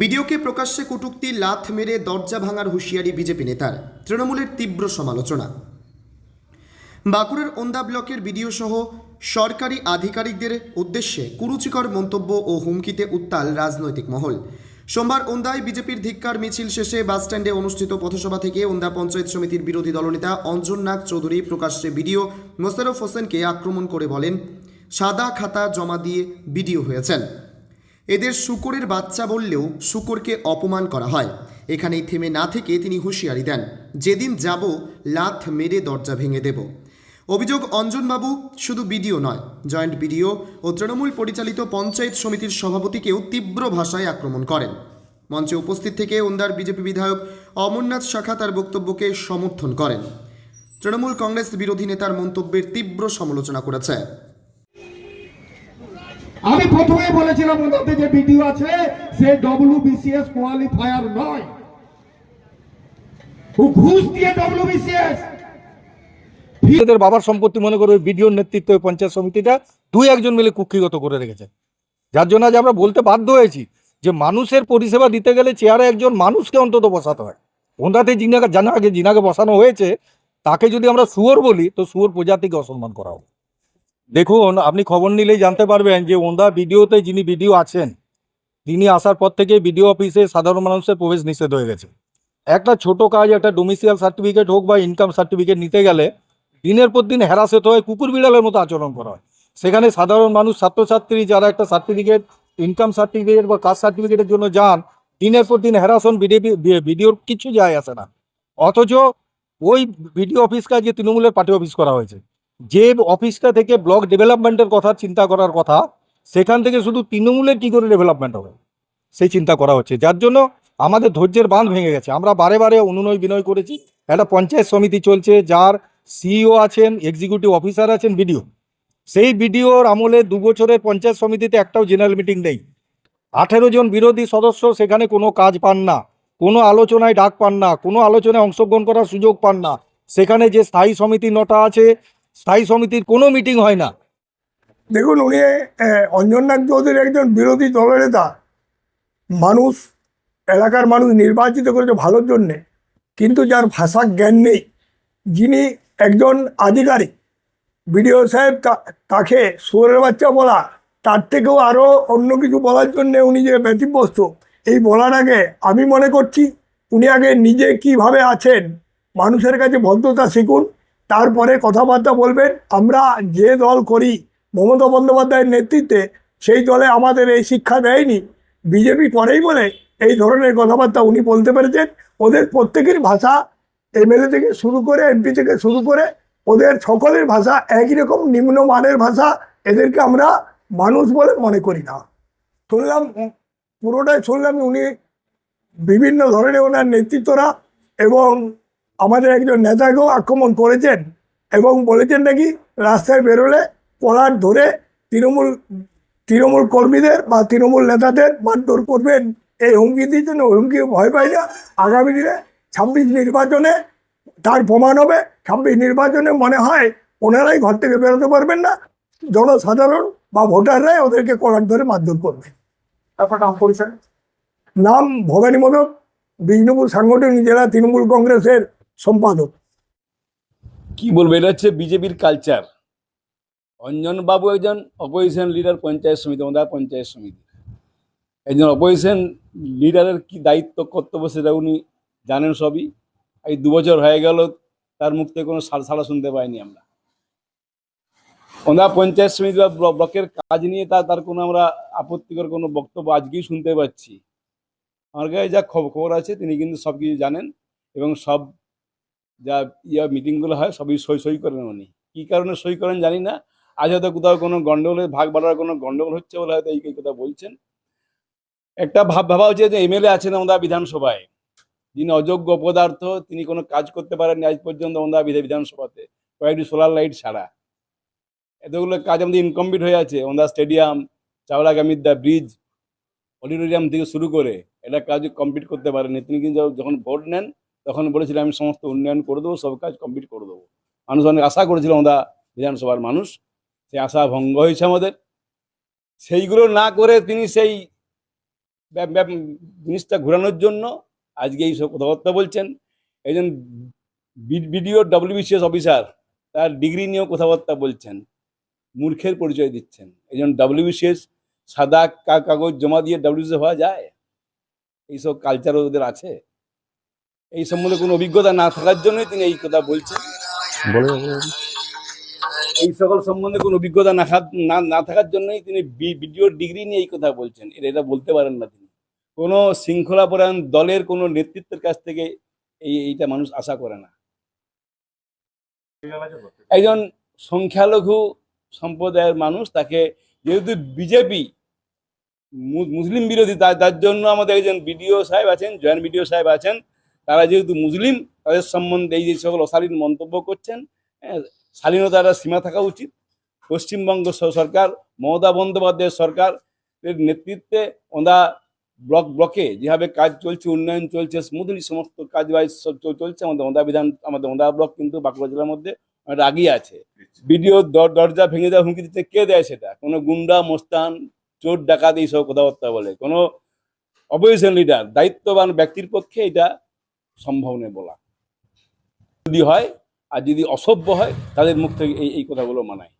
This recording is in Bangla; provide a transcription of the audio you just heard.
ভিডিওকে প্রকাশ্যে কটূক্তি, লাথ মেরে দরজা ভাঙার হুঁশিয়ারি বিজেপি নেতার। তৃণমূলের তীব্র সমালোচনা। বাঁকুড়ার ওন্দা ব্লকের বিডিও সহ সরকারি আধিকারিকদের উদ্দেশ্যে কুরুচিকর মন্তব্য ও হুমকিতে উত্তাল রাজনৈতিক মহল। সোমবার ওন্দায় বিজেপির ধিক্কার মিছিল শেষে বাসস্ট্যান্ডে অনুষ্ঠিত পথসভা থেকে ওন্দা পঞ্চায়েত সমিতির বিরোধী দলনেতা অঞ্জন নাগ চৌধুরী প্রকাশ্যে বিডিও মোশারফ হোসেনকে আক্রমণ করে বলেন, সাদা খাতা জমা দিয়ে বিডিও হয়েছেন। এদের শুকরের বাচ্চা বললেও শুকরকে অপমান করা হয়। এখানেই থেমে না থেকে তিনি হুঁশিয়ারি দেন, যেদিন যাব, লাথ মেরে দরজা ভেঙে দেব। অভিযোগ অঞ্জনবাবু শুধু বিডিও নয়, জয়েন্ট বিডিও ও তৃণমূল পরিচালিত পঞ্চায়েত সমিতির সভাপতিকেও তীব্র ভাষায় আক্রমণ করেন। মঞ্চে উপস্থিত থেকে ওন্দার বিজেপি বিধায়ক অমরনাথ শাখা তার বক্তব্যকে সমর্থন করেন। তৃণমূল কংগ্রেস বিরোধী নেতার মন্তব্যের তীব্র সমালোচনা করেছে। আমি প্রথমে বলেছিলাম ওনাতে যে ভিডিও আছে, সে ডব্লিউবিসিএস কোয়ালিফায়ার নয়। ও ঘুষ দিয়ে ডব্লিউবিসিএস এদের বাবার সম্পত্তি মনে করে ওই বিডিওর নেতৃত্বে ওই পঞ্চায়েত সমিতিটা দুই একজন মিলে কুক্ষিগত করে রেখেছে। যার জন্য আজ আমরা বলতে বাধ্য হয়েছি যে মানুষের পরিষেবা দিতে গেলে চেয়ারে একজন মানুষকে অন্তত বসাতে হয়। ওনাতে যিনাকে জানা আগে যিনাকে বসানো হয়েছে, তাকে যদি আমরা শুয়োর বলি, তো শুয়োর প্রজাতিকে অসম্মান করা হবে। দেখুন, আপনি খবর নিলেই জানতে পারবেন যে ওন্দা ভিডিওতে যিনি ভিডিও আছেন, তিনি আসার পর থেকে বিডিও অফিসে সাধারণ মানুষের প্রবেশ নিষেধ হয়ে গেছে। একটা ছোট কাজ, একটা ডোমিসিয়াল সার্টিফিকেট হোক বা ইনকাম সার্টিফিকেট নিতে গেলে দিনের পর দিন হ্যারাস হতে হয় কুকুর বিড়ালের মতো আচরণ করা হয়। সেখানে সাধারণ মানুষ, ছাত্রছাত্রী যারা একটা সার্টিফিকেট ইনকাম সার্টিফিকেট বা কাস্ট সার্টিফিকেটের জন্য যান, দিনের পর দিন হ্যারাসন ভিডিওর কিছু যায় আসে না। অথচ ওই ভিডিও অফিসকে আজকে তৃণমূলের পার্টি অফিস করা হয়েছে। যে অফিসটা থেকে ব্লক ডেভেলপমেন্টের কথা চিন্তা করার কথা, সেখান থেকে শুধু তৃণমূলের কী করে ডেভেলপমেন্ট হবে? সেই চিন্তা করা হচ্ছে। যার জন্য আমাদের ধৈর্যের বাঁধ ভেঙে গেছে। আমরা বারে বারে অনুনয় বিনয় করেছি। একটা পঞ্চায়েত সমিতি চলছে, যার সিইও আছেন এক্সিকিউটিভ অফিসার আছেন, বিডিও। সেই বিডিওর আমলে দু বছরের পঞ্চায়েত সমিতিতে একটাও জেনারেল মিটিং নেই। আঠেরো জন বিরোধী সদস্য সেখানে কোনো কাজ পান না, কোনো আলোচনায় ডাক পান না, কোনো আলোচনায় অংশগ্রহণ করার সুযোগ পান না। সেখানে যে স্থায়ী সমিতি নটা আছে স্থায়ী সমিতির কোনো মিটিং হয় না। দেখুন, উনি অঞ্জননাথ চৌধুরী একজন বিরোধী দলনেতা। মানুষ, এলাকার মানুষ নির্বাচিত করেছে ভালোর জন্যে, কিন্তু যার ভাষা জ্ঞান নেই, যিনি একজন আধিকারিক, বিডিও সাহেব তাকে সুরের বাচ্চা বলা, তার থেকেও আরও অন্য কিছু বলার জন্য উনি যে ব্যতিব্যস্ত, এই বলার আগে আমি মনে করছি, উনি আগে নিজে কীভাবে আছেন, মানুষের কাছে ভদ্রতা শিখুন তারপরে কথাবার্তা বলবেন, আমরা যে দল করি, মমতা বন্দ্যোপাধ্যায়ের নেতৃত্বে, সেই দলে আমাদের এই শিক্ষা দেয়নি। বিজেপি করেই বলে এই ধরনের কথাবার্তা উনি বলতে পেরেছেন। ওদের প্রত্যেকের ভাষা এমএলএ থেকে শুরু করে, এমপি থেকে শুরু করে, ওদের সকলের ভাষা একই রকম নিম্নমানের ভাষা, এদেরকে আমরা মানুষ বলে মনে করি না। শুনলাম, পুরোটাই শুনলাম উনি বিভিন্ন ধরনের ওনার নেতৃত্বরা এবং আমাদের একজন নেতাকেও আক্রমণ করেছেন এবং বলেছেন নাকি রাস্তায় বেরোলে কলার ধরে তৃণমূল তৃণমূল কর্মীদের বা তৃণমূল নেতাদের মারধর করবেন। এই হুমকি দিয়েছেন ওই হুমকি ভয় পাই না। আগামী দিনে ছাব্বিশ নির্বাচনে তার প্রমাণ হবে। ছাব্বিশ নির্বাচনে মনে হয় ওনারাই ঘর থেকে বেরোতে পারবেন না। জনসাধারণ বা ভোটাররাই ওদেরকে কলার ধরে মারধর করবে। তারপর নাম পরিচয়। নাম ভবানী মোদক বিষ্ণুপুর সাংগঠনিক জেলা তৃণমূল কংগ্রেসের সম্পাদক। কি বলব, এটা হচ্ছে বিজেপির কালচার অঞ্জন বাবু একজন অপোজিশন লিডার পঞ্চায়েত সমিতি আমাদের পঞ্চায়েত সমিতি। একজন অপোজিশন লিডারের কি দায়িত্ব, কর্তব্য সেটা উনি জানেন সবই। এই দু বছর হয়ে গেল, তার মুখ থেকে কোনো সাড়া শুনতে পাইনি আমরা। ওনার পঞ্চায়েত সমিতি বা ব্লকের কাজ নিয়ে তার তার কোনো আমরা আপত্তিকর কোনো বক্তব্য আজকেই শুনতে পাচ্ছি। আমার কাছে যা খবর আছে, তিনি কিন্তু সব কিছু জানেন এবং সব যা ইয়া মিটিংগুলো হয়, সবই সই সই করেন উনি। কী কারণে সই করেন জানি না। আজ হয়তো কোথাও কোনো গন্ডগোলে, ভাগ বাড়ার কোনো গন্ডগোল হচ্ছে বলে হয়তো এই কথা বলছেন। একটা ভাব ভাবা হচ্ছে যে এমএলএ আছেন আমাদের বিধানসভায়। যিনি অযোগ্য পদার্থ, তিনি কোনো কাজ করতে পারেননি আজ পর্যন্ত আমাদের বিধা- বিধানসভাতে। কয়েকটি সোলার লাইট ছাড়া। এতগুলো কাজ আমাদের ইনকমপ্লিট হয়ে আছে। আমাদের স্টেডিয়াম চাওড়া গামিদ্দা ব্রিজ অডিটোরিয়াম থেকে শুরু করে। এটা কাজ কমপ্লিট করতে পারেনি তিনি কিন্তু যখন ভোট নেন তখন বলেছিলেন আমি সমস্ত উন্নয়ন করে দেবো, সব কাজ কমপ্লিট করে দেবো। মানুষ অনেক আশা করেছিল আমরা বিধানসভার মানুষ। সেই আশা ভঙ্গ হয়েছে আমাদের। সেইগুলো না করে তিনি সেই জিনিসটা ঘোরানোর জন্য আজকে এই সব কথাবার্তা বলছেন। একজন বিডিও ডব্লিউবিসিএস অফিসার, তার ডিগ্রি নিয়েও কথাবার্তা বলছেন, মূর্খের পরিচয় দিচ্ছেন। একজন ডব্লিউবিসিএস সাদা কাগজ জমা দিয়ে ডব্লিউবিসিএস হওয়া যায়? এইসব কালচার ওদের আছে? এই সম্বন্ধে কোনো অভিজ্ঞতা না থাকার জন্যই তিনি এই কথা বলছেন। এই সকল সম্বন্ধে কোনো অভিজ্ঞতা না না থাকার জন্যই তিনি ভিডিও ডিগ্রি নিয়ে এই কথা বলছেন। এটা এটা বলতে পারেন না তিনি। কোনো শৃঙ্খলাপরায়ণ দলের কোনো নেতৃত্বের কাছ থেকে এই এইটা মানুষ আশা করে না। একজন সংখ্যালঘু সম্প্রদায়ের মানুষ তাকে যেহেতু বিজেপি মুসলিম বিরোধী তার তার জন্য আমাদের একজন বিডিও সাহেব আছেন জয়েন্ট বিডিও সাহেব আছেন তারা যেহেতু মুসলিম তাদের সম্বন্ধে এই যে সকল অশালীন মন্তব্য করছেন হ্যাঁ, শালীনতার সীমা থাকা উচিত। পশ্চিমবঙ্গ সরকার মমতা বন্দ্যোপাধ্যায়ের সরকার এর নেতৃত্বে ওঁদা ব্লক ব্লকে যেভাবে কাজ চলছে উন্নয়ন চলছে স্মুথলি সমস্ত কাজ বাজ সব চলছে আমাদের ওঁদা বিধান আমাদের ওঁদা ব্লক কিন্তু বাঁকুড়া জেলার মধ্যে অনেকটা আগিয়ে আছে। ভিডিও দরজা ভেঙে দেওয়া হুমকি দিচ্ছে কে দেয় সেটা? কোনো গুন্ডা মোস্তান চোর ডাকাত এইসব কথাবার্তা বলে। কোনো অপোজিশন লিডার দায়িত্ববান ব্যক্তির পক্ষে এটা সম্ভব নয় বলা। যদি হয় আর যদি অসভ্য হয়, তাদের মুখ থেকে এই এই কথাগুলো মানায়।